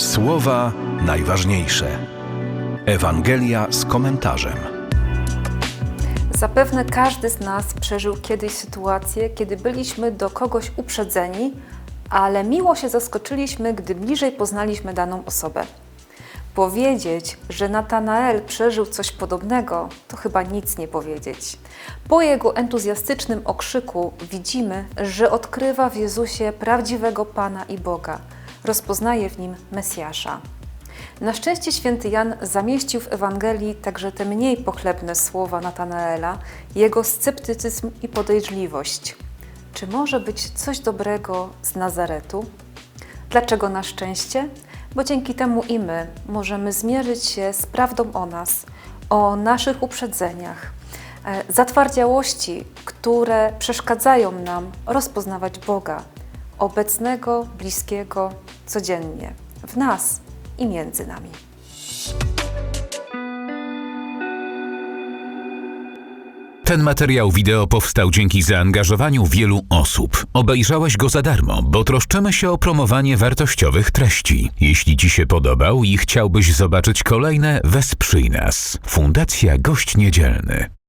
Słowa najważniejsze. Ewangelia z komentarzem. Zapewne każdy z nas przeżył kiedyś sytuację, kiedy byliśmy do kogoś uprzedzeni, ale miło się zaskoczyliśmy, gdy bliżej poznaliśmy daną osobę. Powiedzieć, że Natanael przeżył coś podobnego, to chyba nic nie powiedzieć. Po jego entuzjastycznym okrzyku widzimy, że odkrywa w Jezusie prawdziwego Pana i Boga, rozpoznaje w nim Mesjasza. Na szczęście święty Jan zamieścił w Ewangelii także te mniej pochlebne słowa Natanaela, jego sceptycyzm i podejrzliwość. Czy może być coś dobrego z Nazaretu? Dlaczego na szczęście? Bo dzięki temu i my możemy zmierzyć się z prawdą o nas, o naszych uprzedzeniach, e, zatwardziałości, które przeszkadzają nam rozpoznawać Boga, obecnego, bliskiego, codziennie, w nas i między nami. Ten materiał wideo powstał dzięki zaangażowaniu wielu osób. Obejrzałeś go za darmo, bo troszczymy się o promowanie wartościowych treści. Jeśli Ci się podobał i chciałbyś zobaczyć kolejne, wesprzyj nas. Fundacja Gość Niedzielny.